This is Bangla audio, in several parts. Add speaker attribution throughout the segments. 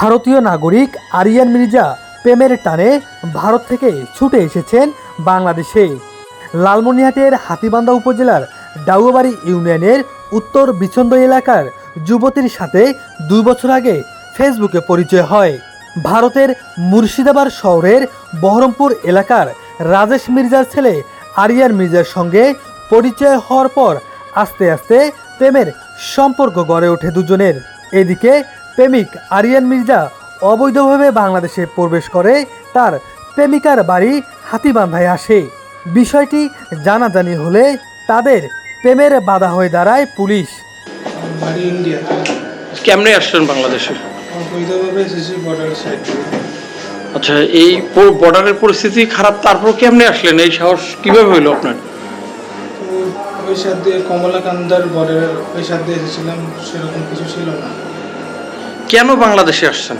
Speaker 1: ভারতীয় নাগরিক আরিয়ান মির্জা প্রেমের টানে ভারত থেকে ছুটে এসেছেন বাংলাদেশে। লালমনিহাটের হাতিবান্ধা উপজেলার ডাউবাড়ি ইউনিয়নের উত্তর বিচন্দ এলাকার যুবতীর সাথে দুই বছর আগে ফেসবুকে পরিচয় হয়। ভারতের মুর্শিদাবাদ শহরের বহরমপুর এলাকার রাজেশ মির্জার ছেলে আরিয়ান মির্জার সঙ্গে পরিচয় হওয়ার পর আস্তে আস্তে প্রেমের সম্পর্ক গড়ে ওঠে দুজনের। এদিকে প্রেমিক আরিয়ান মির্জা অবৈধভাবে বাংলাদেশে প্রবেশ করে তার প্রেমিকার বাড়ি হাতিবান্ধায় আসে। বিষয়টি জানাজানি হলে তাদের প্রেমের বাধা হয়ে দাঁড়ায় পুলিশ।
Speaker 2: কেমনে আসলেন বাংলাদেশে?
Speaker 3: অবৈধভাবে এসেছি বর্ডার সাইড থেকে
Speaker 2: আচ্ছা এই বর্ডারের পরিস্থিতি খারাপ তারপর কেমনে আসলেন? এই সাহস কীভাবে হইল আপনার?
Speaker 3: ওই সাথ কমলাকান্দার বর্ডারের ওই সাথ এসেছিলাম সেরকম কিছু ছিল না।
Speaker 2: কেন বাংলাদেশে আসছেন?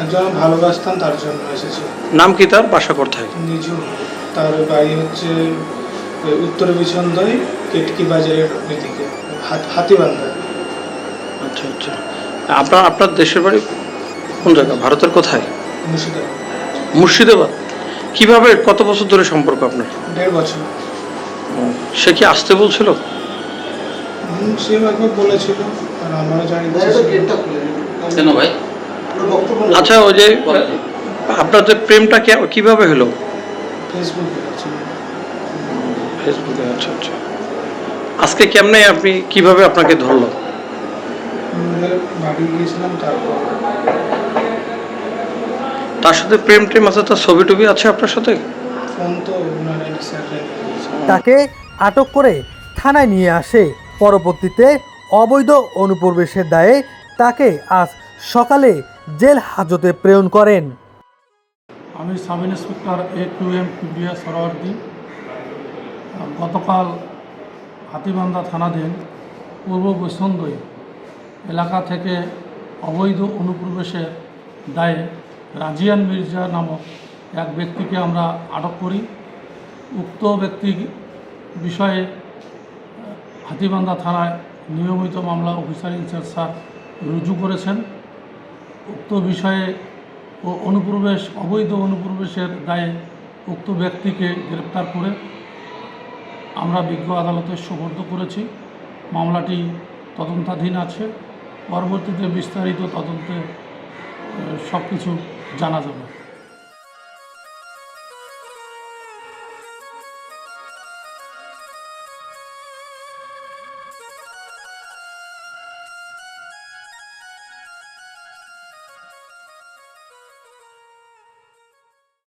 Speaker 3: একজন ভালোবাসতাম তার জন্য এসেছি।
Speaker 2: নাম কি তার? বাসা কোথায়?
Speaker 3: নিজু। তার বাড়ি হচ্ছে উত্তর বিছন্দই কেটকি বাজারের হাত- হাতিবান্ধা।
Speaker 2: আচ্ছা আচ্ছা। আপনার আপনার দেশের বাড়ি কোন জায়গা? ভারতের কোথায়?
Speaker 3: মুর্শিদাবাদ।
Speaker 2: মুর্শিদাবাদ। কীভাবে কত বছর ধরে সম্পর্ক আপনার?
Speaker 3: দেড় বছর।
Speaker 2: সে কি আসতে বলছিল?
Speaker 3: সে একবার বলেছিল আর আমারও জানি
Speaker 4: কেন ভাই?
Speaker 2: আচ্ছা ওই যে আপনার যে প্রেমটা কীভাবে হলো?
Speaker 3: ফেসবুকে
Speaker 2: ফেসবুকে আচ্ছা। আচ্ছা আজকে কেমনে আপনি কীভাবে আপনাকে ধরলো?
Speaker 3: আমরা বাড়ি গিয়েছিলাম তারপর
Speaker 2: তার সাথে প্রেম টেম আছে তার ছবি টবি আছে আপনার সাথে?
Speaker 1: তাকে আটক করে থানায় নিয়ে আসে। পরবর্তীতে অবৈধ অনুপ্রবেশের দায়ে তাকে আজ সকালে জেল হাজতে প্রেরণ করেন।
Speaker 5: আমি সাব ইন্সপেক্টর এ টু এম পিবিএস সরওয়ার্দী। গতকাল হাতিবান্ধা থানাধীন পূর্ব বৈষ্ণন্দই এলাকা থেকে অবৈধ অনুপ্রবেশের দায়ে রাজিয়ান মির্জা নামক এক ব্যক্তিকে আমরা আটক করি। উক্ত ব্যক্তি বিষয়ে হাতিবান্ধা থানায় নিয়মিত মামলা অফিসার ইনচার্জ স্যার রুজু করেছেন। উক্ত বিষয়ে ও অনুপ্রবেশ, অবৈধ অনুপ্রবেশের দায়ে উক্ত ব্যক্তিকে গ্রেপ্তার করে আমরা বিজ্ঞ আদালতে সুপর্দ করেছি। মামলাটি তদন্তাধীন আছে। পরবর্তীতে বিস্তারিত তদন্তে সব কিছু জানা যাবে।